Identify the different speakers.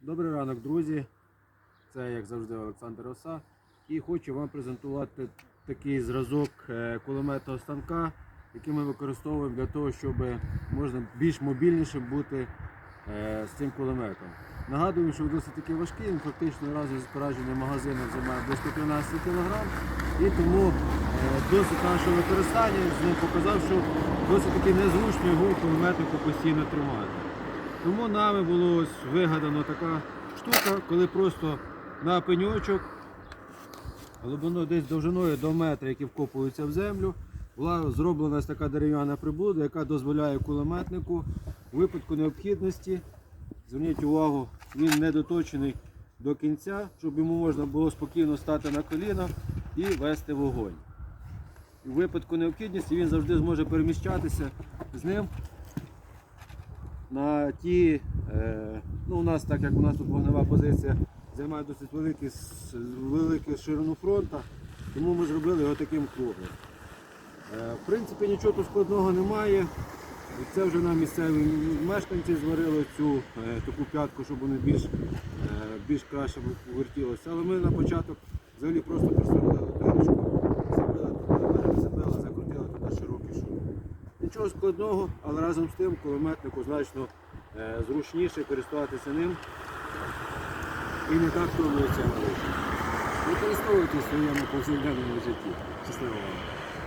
Speaker 1: Добрий ранок, друзі. Це як завжди Олександр Оса. І хочу вам презентувати такий зразок е, кулеметного станка, який ми використовуємо для того, щоб можна більш мобільніше бути е, з цим кулеметом. Нагадую, що досить таки важкий, він фактично разом з спораженням магазину займає близько 13 кг. І тому е, досить нашого використання показав, що досить таки незручно його кулеметнику постійно тримати. Тому нами було ось вигадано така штука, коли просто на пеньочок, глибиною десь довжиною до метра, які вкопуються в землю, була зроблена така дерев'яна приблуда, яка дозволяє кулеметнику у випадку необхідності, зверніть увагу, він не доточений до кінця, щоб йому можна було спокійно стати на коліна і вести вогонь. У випадку необхідності він завжди зможе переміщатися з ним на ті, е, ну у нас так як у нас тут вогнева позиція займає досить великий, с- велику ширину фронту, тому ми зробили його таким круглим. Е, в принципі, нічого тут складного немає. Це вже нам місцеві мешканці зварили цю е, таку п'ятку, щоб вони більш, більш краще вертілося. Але ми на початок взагалі просто Нічого складного, але разом з тим кулеметнику значно е, зручніше користуватися ним і не так турбується на робити. Використовуйте в своєму повсякденному житті. Щасливо вам!